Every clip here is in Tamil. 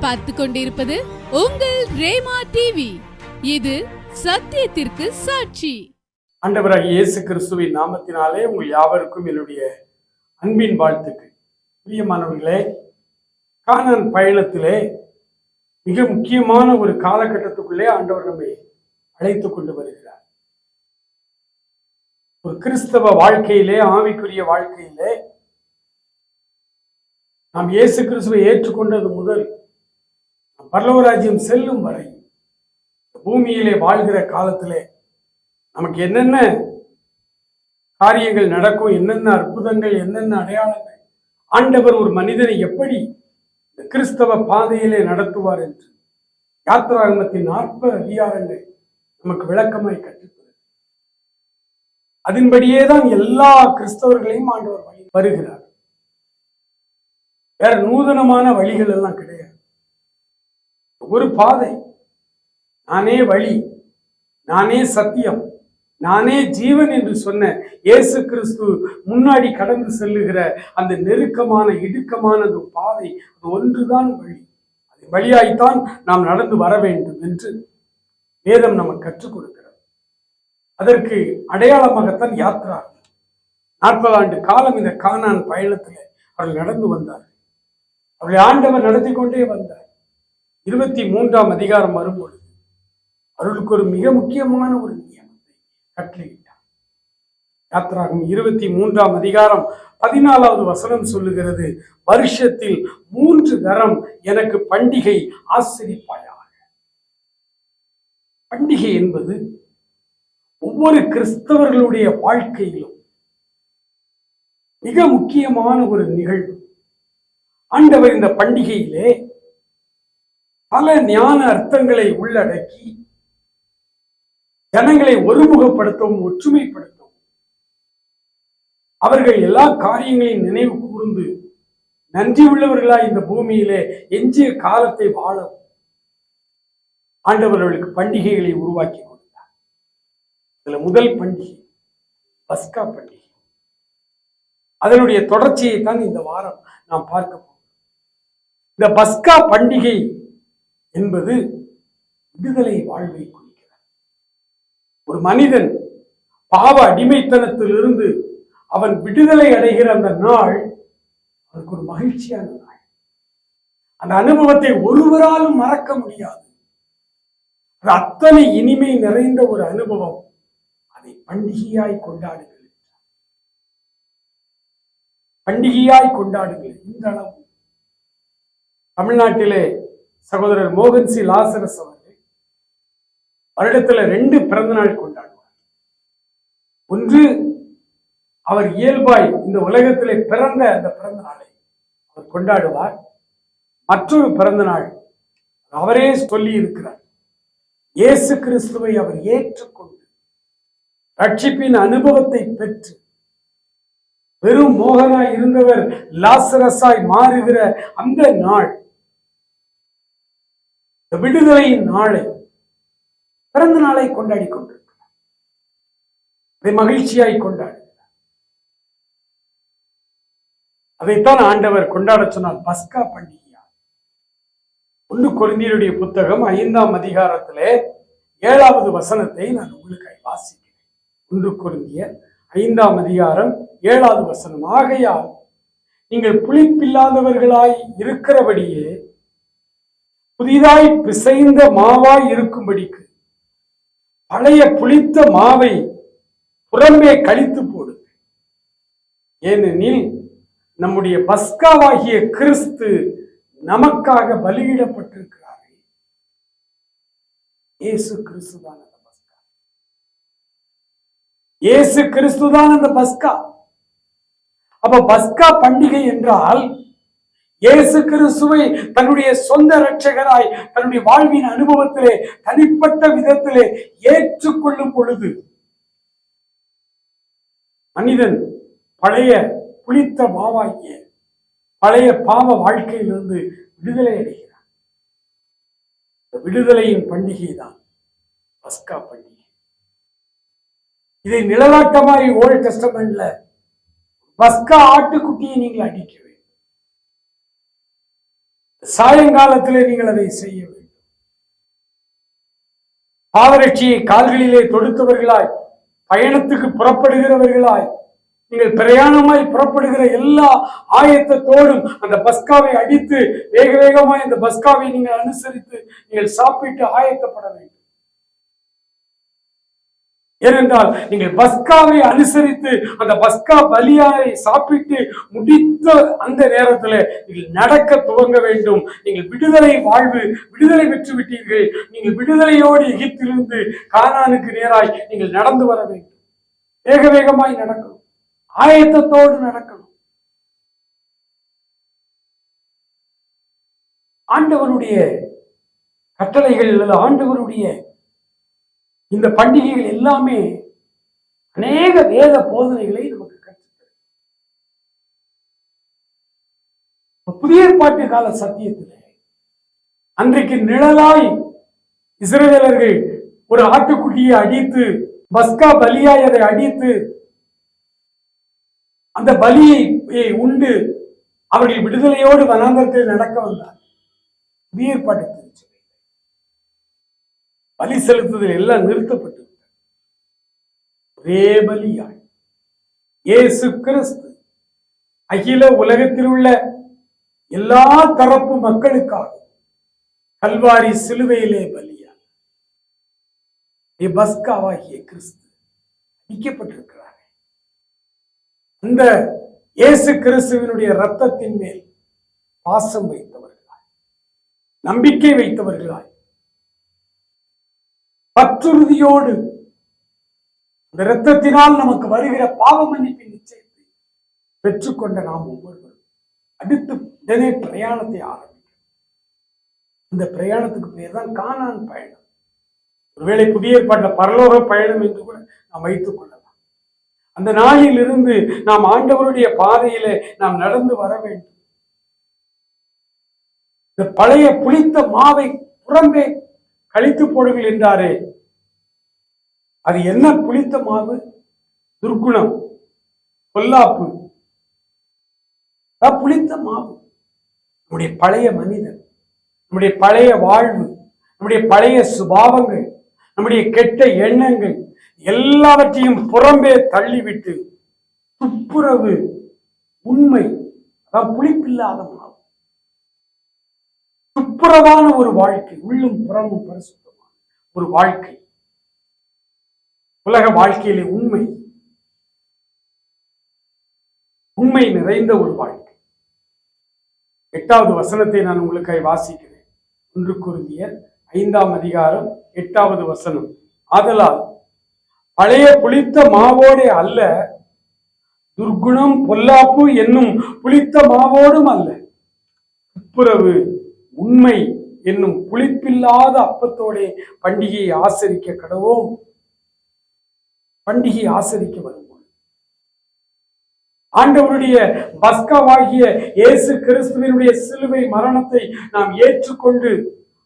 பார்த்து கொண்டிருப்பது உங்கள் ரேமா டிவி இது சத்தியத்திற்கு சாட்சி. ஆண்டவராக இயேசு கிறிஸ்துவின் நாமத்தினாலே உங்கள் யாவருக்கும் என்னுடைய அன்பின் வாழ்த்துக்கு பிரியமானவர்களே காணன் பயணத்திலே மிக முக்கியமான ஒரு காலகட்டத்துக்குள்ளே ஆண்டவர் நம்மை அழைத்துக் கொண்டு வருகிறார். ஒரு கிறிஸ்தவ வாழ்க்கையிலே ஆவிக்குரிய வாழ்க்கையிலே நாம் இயேசு கிறிஸ்துவை ஏற்றுக்கொண்டது முதல் பரலவராஜ்யம் செல்லும் வரை பூமியிலே வாழ்கிற காலத்திலே நமக்கு என்னென்ன காரியங்கள் நடக்கும் என்னென்ன அற்புதங்கள் என்னென்ன அடையாளங்கள் ஆண்டவர் ஒரு மனிதனை எப்படி கிறிஸ்தவ பாதையிலே நடத்துவார் என்று யாத்திராகமத்தின் நாற்பது அதிகாரங்கள் நமக்கு விளக்கமாய் கற்றுக்கிறது அதன்படியே தான் எல்லா கிறிஸ்தவர்களையும் ஆண்டவர் வழி வருகிறார். வேற நூதனமான வழிகள் எல்லாம் கிடையாது. ஒரு பாதை. நானே வழி நானே சத்தியம் நானே ஜீவன் என்று சொன்ன இயேசு கிறிஸ்து முன்னாடி கடந்து செல்லுகிற அந்த நெருக்கமான இடுக்கமான அந்த பாதை. அது ஒன்றுதான் வழி. அது வழியாய்த்தான் நாம் நடந்து வர வேண்டும் என்று வேதம் நமக்கு கற்றுக் கொடுக்கிறது. அதற்கு அடையாளமாகத்தான் யாத்ரா நாற்பது ஆண்டு காலம் இந்த கானான் பயணத்தில் அவர்கள் நடந்து வந்தார் அவர்களை ஆண்டவர் நடத்தி கொண்டே வந்தார். இருபத்தி மூன்றாம் அதிகாரம் வரும்பொழுது அருளுக்கு ஒரு மிக முக்கியமான ஒரு நியமத்தை கட்டளையிட்டார். யாத்திராகும் இருபத்தி மூன்றாம் அதிகாரம் பதினாலாவது வசனம் சொல்லுகிறது வருஷத்தில் மூன்று தரம் எனக்கு பண்டிகை ஆசிரிப்பாயாக. பண்டிகை என்பது ஒவ்வொரு கிறிஸ்தவர்களுடைய வாழ்க்கையிலும் மிக முக்கியமான ஒரு நிகழ்வு. ஆண்டவர் இந்த பண்டிகையிலே பல ஞான அர்த்தங்களை உள்ளடக்கி ஜனங்களை ஒருமுகப்படுத்தவும் ஒற்றுமைப்படுத்தவும் அவர்கள் எல்லா காரியங்களையும் நினைவு கூர்ந்து நன்றி உள்ளவர்களாய் இந்த பூமியிலே எஞ்சிய காலத்தை வாழவும். ஆண்டவர்களுக்கு பண்டிகைகளை உருவாக்கி கொடுத்தார். இதுல முதல் பண்டிகை பஸ்கா பண்டிகை. அதனுடைய தொடர்ச்சியை தான் இந்த வாரம் நாம் பார்க்க போகிறோம். இந்த பஸ்கா பண்டிகை என்பது விடுதலை வாழ்வை குறிக்கிறது. ஒரு மனிதன் பாவ அடிமைத்தனத்திலிருந்து அவன் விடுதலை அடைகிற அந்த நாள் அவருக்கு ஒரு மகிழ்ச்சியான நாள். அந்த அனுபவத்தை ஒருவராலும் மறக்க முடியாது. அது அத்தனை இனிமை நிறைந்த ஒரு அனுபவம் அதை பண்டிகையாய் கொண்டாடுங்கள் பண்டிகையாய் கொண்டாடுங்கள் இந்த அளவு. தமிழ்நாட்டிலே சகோதரர் மோகன் சி. லாசரஸ் அவர்கள் வருடத்துல ரெண்டு பிறந்த நாள் கொண்டாடுவார். ஒன்று அவர் இயல்பாய் இந்த உலகத்திலே பிறந்த அந்த பிறந்த நாளை அவர் கொண்டாடுவார். மற்றொரு பிறந்த நாள் அவரே சொல்லி இருக்கிறார். இயேசு கிறிஸ்துவை அவர் ஏற்றுக்கொண்டு ரட்சிப்பின் அனுபவத்தை பெற்று வெறும் மோகனாய் இருந்தவர் லாசரஸாய் மாறுகிற அந்த நாள் இந்த விடுதலையின் நாளை பிறந்த நாளை கொண்டாடி கொண்டிருக்கிறார். அதை மகிழ்ச்சியாய் கொண்டாடுகிறார். அதைத்தான் ஆண்டவர் கொண்டாட சொன்னார். பஸ்கா பண்டிகையா? ஒன்று குழந்தையுடைய புத்தகம் ஐந்தாம் அதிகாரத்திலே ஏழாவது வசனத்தை நான் உங்களுக்கு வாசிக்கிறேன். ஒன்று குருந்திய ஐந்தாம் அதிகாரம் ஏழாவது வசனம். ஆகையால் நீங்கள் புளிப்பில்லாதவர்களாய் இருக்கிறபடியே புதிதாய் பிசைந்த மாவாய் இருக்கும்படிக்கு. பழைய புளித்த மாவை புறம்பே கழித்து போடு. ஏனெனில் நம்முடைய பஸ்காவாகிய கிறிஸ்து நமக்காக பலியிடப்பட்டிருக்கிறாரே. இயேசு கிறிஸ்து தான் அந்த பஸ்கா. இயேசு கிறிஸ்து தான் அந்த பஸ்கா. அப்ப பஸ்கா பண்டிகை என்றால் இயேசு கிறிஸ்துவை தன்னுடைய சொந்த இரட்சகராய் தன்னுடைய வாழ்வின் அனுபவத்திலே தனிப்பட்ட விதத்திலே ஏற்றுக்கொள்ளும் பொழுது மனிதன் பழைய புளித்த மாவாகிய பழைய பாவ வாழ்க்கையிலிருந்து விடுதலை அடைகிறான். இந்த விடுதலையின் பண்டிகை தான் பஸ்கா பண்டிகை. இதை நிழலாட்டமாய் ஓல்ட் டெஸ்டமெண்ட்ல பஸ்கா ஆட்டுக்குட்டியை நீங்கள் அடிக்கவே சாயங்காலத்திலே நீங்கள் அதை செய்ய வேண்டும். பாதரட்சியை கால்களிலே தொடுத்தவர்களாய் பயணத்துக்கு புறப்படுகிறவர்களாய் நீங்கள் பிரயாணமாய் புறப்படுகிற எல்லா ஆயத்தத்தோடும் அந்த பஸ்காவை அடித்து வேக வேகமாய் அந்த பஸ்காவை நீங்கள் அனுசரித்து நீங்கள் சாப்பிட்டு ஆயத்தப்பட வேண்டும். ஏனென்றால் நீங்கள் பஸ்காவை அனுசரித்து அந்த பஸ்கா பலியாரை சாப்பிட்டு முடித்த அந்த நேரத்தில் நீங்கள் நடக்க துவங்க வேண்டும். நீங்கள் விடுதலை வாழ்வு விடுதலை பெற்று விட்டீர்கள். நீங்கள் விடுதலையோடு எகிப்திலிருந்து கானானுக்கு நேராய் நீங்கள் நடந்து வர வேண்டும். வேக வேகமாய் நடக்கணும். ஆயத்தத்தோடு நடக்கணும். ஆண்டவருடைய கட்டளைகள் அல்லது ஆண்டவருடைய இந்த பண்டிகைகள் எல்லாமே அநேக வேத போதனைகளை நமக்கு கற்றுத்தரும். புதிய ஏற்பாட்டு கால சத்தியத்தில் அன்றைக்கு நிழலாய் இஸ்ரேலர்கள் ஒரு ஆட்டுக்குட்டியை அடித்து பஸ்கா பலியாய் அதை அடித்து அந்த பலியை உண்டு அவர்கள் விடுதலையோடு வனாந்தரத்தில் நடக்க வந்தார் புதிய ஏற்பாட்டு பலி செலுத்துதல் எல்லாம் நிறுத்தப்பட்டு ஒரே பலியாய். இயேசு கிறிஸ்து அகில உலகத்தில் உள்ள எல்லா தரப்பு மக்களுக்காக கல்வாரி சிலுவையிலே பலியா பஸ்காவாகிய கிறிஸ்து அடிக்கப்பட்டிருக்கிறார். அந்த இயேசு கிறிஸ்துவினுடைய ரத்தத்தின் மேல் பாசம் வைத்தவர்களாய் நம்பிக்கை வைத்தவர்களாய் பற்றுறுதியோடு அந்த இரத்தத்தினால் நமக்கு வருகிற பாவ மன்னிப்பின் நிச்சயத்தை பெற்றுக்கொண்ட நாம் ஒவ்வொருவரும் அடுத்து உடனே பிரயாணத்தை ஆரம்பிக்கிறோம். இந்த பிரயாணத்துக்கு பேர் தான் காணான் பயணம். ஒருவேளை புதிய ஏற்பாட்ட பரலோக பயணம் என்று கூட நாம் வைத்துக் கொள்ளலாம். அந்த நாளிலிருந்து நாம் ஆண்டவருடைய பாதையிலே நாம் நடந்து வர வேண்டும். இந்த பழைய புளித்த மாவை புறம்பே கழித்து போடுங்கள் என்றாரே. அது என்ன புளித்த மாவு? துர்க்குணம் பொல்லாப்பு. புளித்த மாவு. நம்முடைய பழைய மனிதன் நம்முடைய பழைய வாழ்வு நம்முடைய பழைய சுபாவங்கள் நம்முடைய கெட்ட எண்ணங்கள் எல்லாவற்றையும் புறம்பே தள்ளிவிட்டு துப்புரவு உண்மை அதான் புளிப்பில்லாத மாவு ஒரு வாழ்க்கை உள்ளும் புறமும் பரிசுத்தமான ஒரு வாழ்க்கை. உலக வாழ்க்கையிலே உண்மை. உண்மை நிறைந்த ஒரு வாழ்க்கை. எட்டாவது வசனத்தை நான் உங்களுக்காய் வாசிக்கிறேன். ஒன்று குருந்தியர் ஐந்தாம் அதிகாரம் எட்டாவது வசனம். ஆதலால் பழைய புளித்த மாவோடே அல்ல துர்குணம் பொல்லாப்பு என்னும் புளித்த மாவோடும் அல்ல. துப்புரவு உண்மை என்னும் புளிப்பில்லாத அப்பத்தோடே பண்டிகையை ஆசரிக்க கடவோம். பண்டிகை ஆசரிக்க வருவோம். ஆண்டவருடைய பஸ்காவாகிய இயேசு கிறிஸ்துவனுடைய சிலுவை மரணத்தை நாம் ஏற்றுக்கொண்டு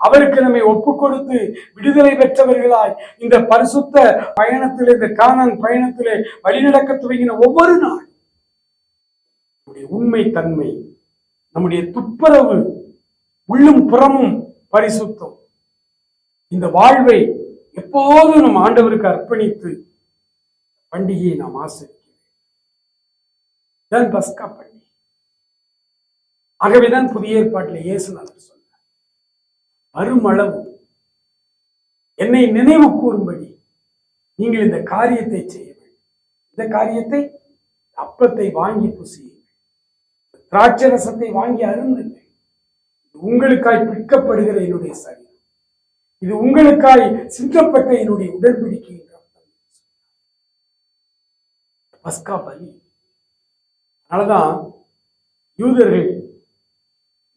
அவருக்கு நம்மை ஒப்பு கொடுத்து விடுதலை பெற்றவர்களாய் இந்த பரிசுத்த பயணத்திலே இந்த காணன் பயணத்திலே வழிநடக்க துவங்கின ஒவ்வொரு நாள் நம்முடைய உண்மை தன்மை நம்முடைய துப்புரவு உள்ளும் புறமும் பரிசுத்தம். இந்த வாழ்வை எப்போதும் நம் ஆண்டவருக்கு அர்ப்பணித்து பண்டிகையை நாம் ஆசிரிக்கிறேன் பஸ்கா பண்டிகை. ஆகவேதான் புதிய ஏற்பாட்டில் இயேசுநாதர் சொன்னார். மறுமளவு என்னை நினைவு கூறும்படி நீங்கள் இந்த காரியத்தை செய்ய வேண்டும். இந்த காரியத்தை அப்பத்தை வாங்கி புசியுங்கள். திராட்சை ரசத்தை வாங்கி அருந்துங்கள். உங்களுக்காய் பிற்கப்படுகிற என்னுடைய சரீரம். இது உங்களுக்காய் சிந்தப்பட்ட என்னுடைய உடன்படிக்கை பஸ்கா பலி. அதனாலதான் யூதர்கள்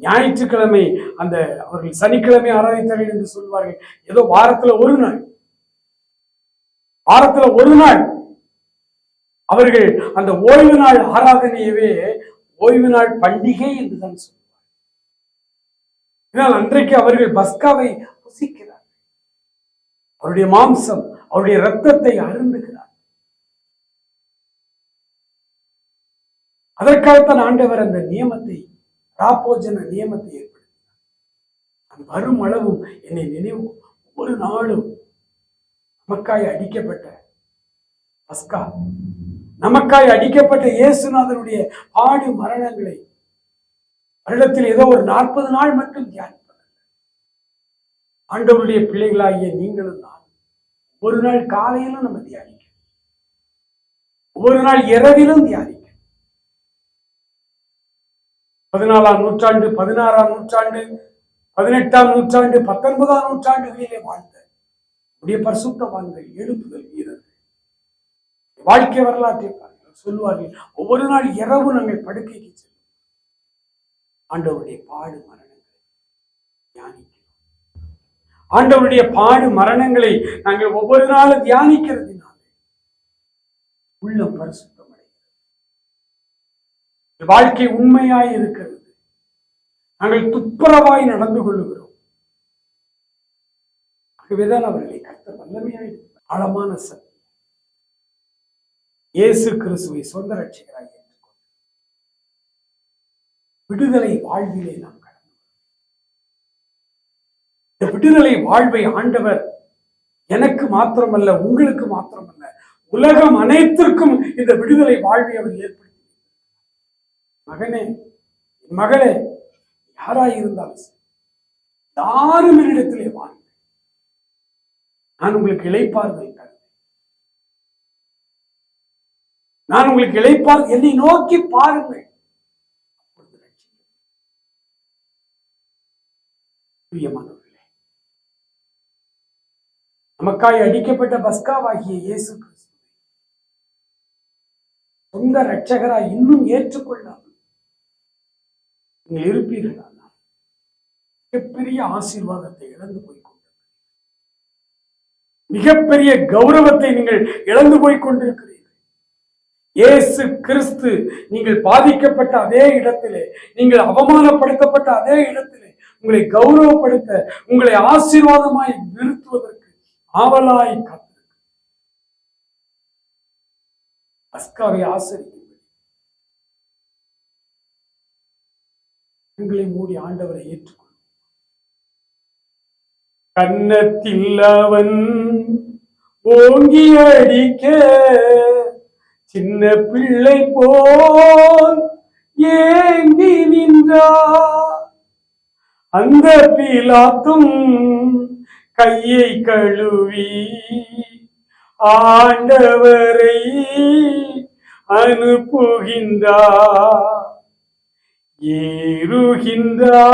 ஞாயிற்றுக்கிழமை அந்த அவர்கள் சனிக்கிழமை ஆராதித்தார்கள் என்று சொல்வார்கள். ஏதோ வாரத்துல ஒரு நாள். வாரத்துல ஒரு நாள். அவர்கள் அந்த ஓய்வு நாள் ஆராதனையவே ஓய்வு நாள் பண்டிகை என்றுதான் சொல்வார் இதனால் அன்றைக்கு அவர்கள் பஸ்காவை புசிக்கிறார் அவருடைய மாம்சம் அவருடைய ரத்தத்தை அருந்துகிறார். அதற்காகத்தான் ஆண்டவர் அந்த நியமத்தை ராப்போஜன நியமத்தை ஏற்படுத்தினார். அது வரும் அளவும் என்னை நினைவு ஒரு நாளும் நமக்காய் அடிக்கப்பட்ட பஸ்கா நமக்காய் அடிக்கப்பட்ட இயேசுநாதனுடைய ஆடு மரணங்களை வருடத்தில் ஏதோ ஒரு நாற்பது நாள் மட்டும் தியானிப்பதல்ல ஆண்டவருடைய பிள்ளைகளாகிய நீங்களும் நான் ஒரு நாள் காலையிலும் நம்ம தியானிக்க. ஒரு நாள் இரவிலும் தியானிக்க. பதினாலாம் நூற்றாண்டு பதினாறாம் நூற்றாண்டு பதினெட்டாம் நூற்றாண்டு பத்தொன்பதாம் நூற்றாண்டுகளிலே வாழ்ந்த உடைய பரிசுத்தவான்கள் எழுப்புதல் வீரர்கள். வாழ்க்கை வரலாற்றை பாருங்கள். சொல்லுவார்கள் ஒவ்வொரு நாள் இரவு நாங்கள் படுக்கைக்கு செல்வோம் ஆண்டவருடைய பாடு மரணங்களை தியானிக்கிறோம். ஆண்டவருடைய பாடு மரணங்களை நாங்கள் ஒவ்வொரு நாளும் தியானிக்கிறதுனால உள்ளம் பரிசுத்தம் அடைகிறது வாழ்க்கை உண்மையாய் இருக்கிறது. நாங்கள் துப்புரவாய் நடந்து கொள்ளுகிறோம். ஆகவேதான் அவர்களை கத்த வல்லமையாய் ஆழமான சக்தி. இயேசு கிறிஸ்துவை சொந்த ரட்சிகராய் விடுதலை வாழ்விலே நாம் கடந்து இந்த விடுதலை வாழ்வை ஆண்டவர் எனக்கு மாத்திரமல்ல உங்களுக்கு மாத்திரமல்ல. உலகம் அனைத்திற்கும் இந்த விடுதலை வாழ்வை அவர் ஏற்படுத்தி மகனே மகளே யாராய் இருந்தாலும் யாரும் என்னிடத்திலே வாங்க நான் உங்களுக்கு இழைப்பார்கள் நான் உங்களுக்கு இழைப்பார் என்னை நோக்கி பாருங்கள். பிரியமானவர்களே நமக்காய் அடிக்கப்பட்ட பஸ்காவாகிய இயேசு கிறிஸ்துவை சொந்த இரட்சகராய் இன்னும் ஏற்றுக்கொள்ளாமல் நீங்கள் இருப்பீர்களானால் மிகப்பெரிய ஆசீர்வாதத்தை இழந்து போய் மிகப்பெரிய கௌரவத்தை நீங்கள் இழந்து போய் கொண்டிருக்கிறீர்கள் இயேசு கிறிஸ்து நீங்கள் பாதிக்கப்பட்ட அதே இடத்திலே நீங்கள் அவமானப்படுத்தப்பட்ட அதே இடத்திலே உங்களை கௌரவப்படுத்த உங்களை ஆசீர்வாதமாய் நிறுத்துவதற்கு ஆவலாய் காத்திருக்கு அஸ்காவை ஆசிரியர் கண்களை மூடி ஆண்டவரை ஏற்றுக்கொள்ளும் கன்னத்தில் அவன் ஓங்கி அடிக்க சின்ன பிள்ளை போல் ஏங்கி நின்றார். அந்த பிலாத்தும் கையை கழுவி ஆண்டவரை அனுப்புகின்றா. ஏறுகின்றா.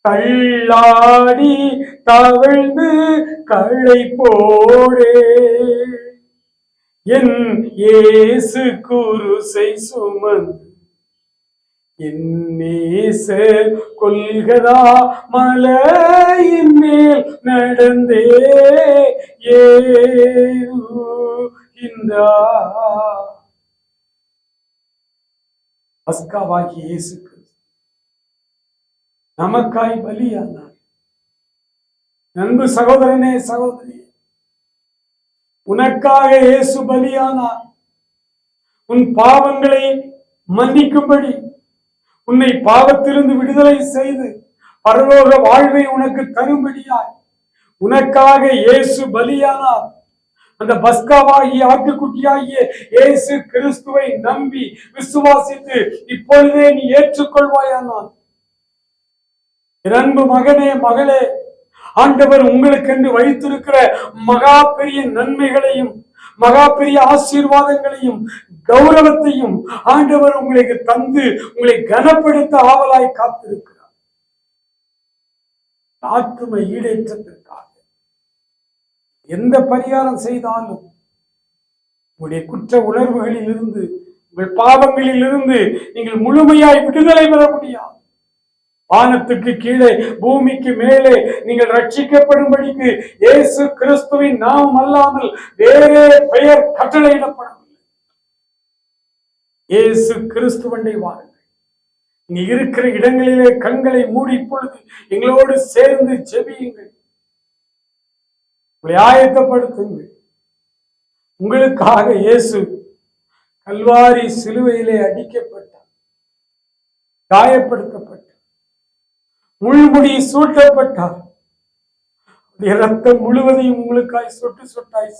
தள்ளாடி தவழ்ந்து களை போடே. என் ஏசு குருசை சுமந்து என் நேசர் கொள்கதா மலையின் மேல் நடந்தே. ஏறுகின்றார் பஸ்காவாகி இயேசு நமக்காய் பலியானார். நண்பு சகோதரனே சகோதரி உனக்காக இயேசு பலியானார். உன் பாவங்களை மன்னிக்கும்படி உன்னை பாவத்திலிருந்து விடுதலை செய்து பரலோக வாழ்வை உனக்கு தரும்படியாய். உனக்காக இயேசு பலியானார். அந்த பஸ்காவாகிய ஆட்டுக்குட்டியாகிய இயேசு கிறிஸ்துவை நம்பி விசுவாசித்து இப்பொழுதே நீ ஏற்றுக்கொள்வாயானான் அன்பு மகனே மகளே ஆண்டவர் உங்களுக்கென்று வைத்திருக்கிற மகா பெரிய நன்மைகளையும் மகா பெரிய ஆசீர்வாதங்களையும் கௌரவத்தையும் ஆண்டவர் உங்களுக்கு தந்து உங்களை கனப்படுத்த ஆவலாய் காத்திருக்கிறார். ஆத்தும ஈடேற்றத்திற்காக. எந்த பரிகாரம் செய்தாலும் உங்களுடைய குற்ற உணர்வுகளில் இருந்து உங்கள் பாவங்களில் இருந்து நீங்கள் முழுமையாய் விடுதலை பெற முடியாது. வானத்துக்கு கீழே பூமிக்கு மேலே நீங்கள் ரட்சிக்கப்படும்படிக்கு இயேசு கிறிஸ்துவின் நாம் அல்லாமல் வேறே பெயர் கட்டளையிடப்படவில்லை. இயேசு கிறிஸ்துவண்டை வாருங்கள். நீ இருக்கிற இடங்களிலே கண்களை மூடி இப்பொழுது எங்களோடு சேர்ந்து ஜெபியுங்கள். உங்களை ஆயத்தப்படுத்துங்கள். உங்களுக்காக இயேசு கல்வாரி சிலுவையிலே அடிக்கப்பட்டார் காயப்படுத்தப்பட்டார். முள்முடி சூட்டப்பட்டார். ரத்தம் முழுவதையும் உங்களுக்காய் சொட்டு சொட்டாய்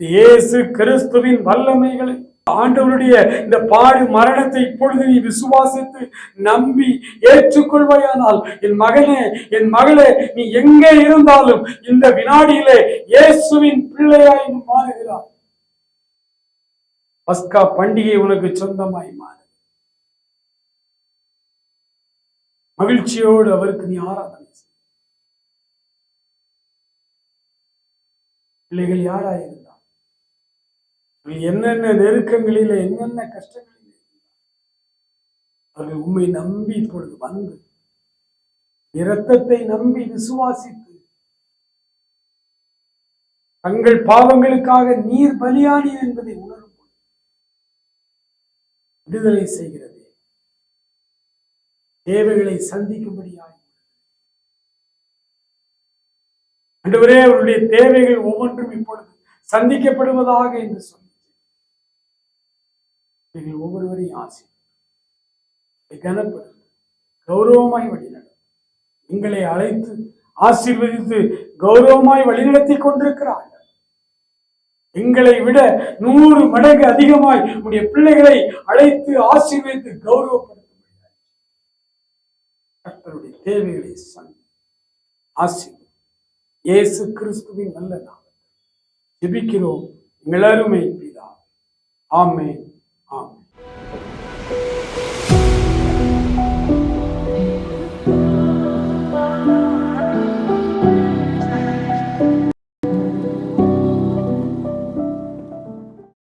இயேசு கிறிஸ்துவின் வல்லமைகளை ஆண்டவருடைய இந்த பாடு மரணத்தை இப்பொழுது நீ விசுவாசித்து நம்பி ஏற்றுக்கொள்வாயானால் என் மகனே என் மகளே நீ எங்கே இருந்தாலும் இந்த வினாடியிலே இயேசுவின் பிள்ளையாய் மாறுகிறார் பஸ்கா பண்டிகை உனக்கு சொந்தமாய் மாறு. மகிழ்ச்சியோடு அவருக்கு நீ ஆராதனை பிள்ளைகள் யாராயிருந்தார் என்னென்ன நெருக்கங்களில என்னென்ன கஷ்டங்களில் அவர்கள் உண்மை நம்பி இப்பொழுது வந்து இரத்தத்தை நம்பி விசுவாசித்து தங்கள் பாவங்களுக்காக நீர் பலியானி என்பதை உணரும் விடுதலை செய்கிறது. தேவைகளை சந்திக்கும்படியாய். அன்றுவரே அவருடைய தேவைகள் ஒவ்வொன்றும் இப்பொழுது சந்திக்கப்படுவதாக என்று சொல்லி நீங்கள் ஒவ்வொருவரையும் ஆசி கனப்படுத்து கௌரவமாய் வழிநடத்தும் எங்களை அழைத்து ஆசீர்வதித்து கௌரவமாய் வழிநடத்தி கொண்டிருக்கிறார்கள். எங்களை விட நூறு மடங்கு அதிகமாய் உடைய பிள்ளைகளை அழைத்து ஆசீர்வதித்து கௌரவப்படுத்த கர்த்தருடைய தேவைகளை சந்தி ஆசீர்வதி. இயேசு கிறிஸ்துவின் நல்ல நாமத்தில் ஜெபிக்கிறோம். எங்கள் பிதா ஆமே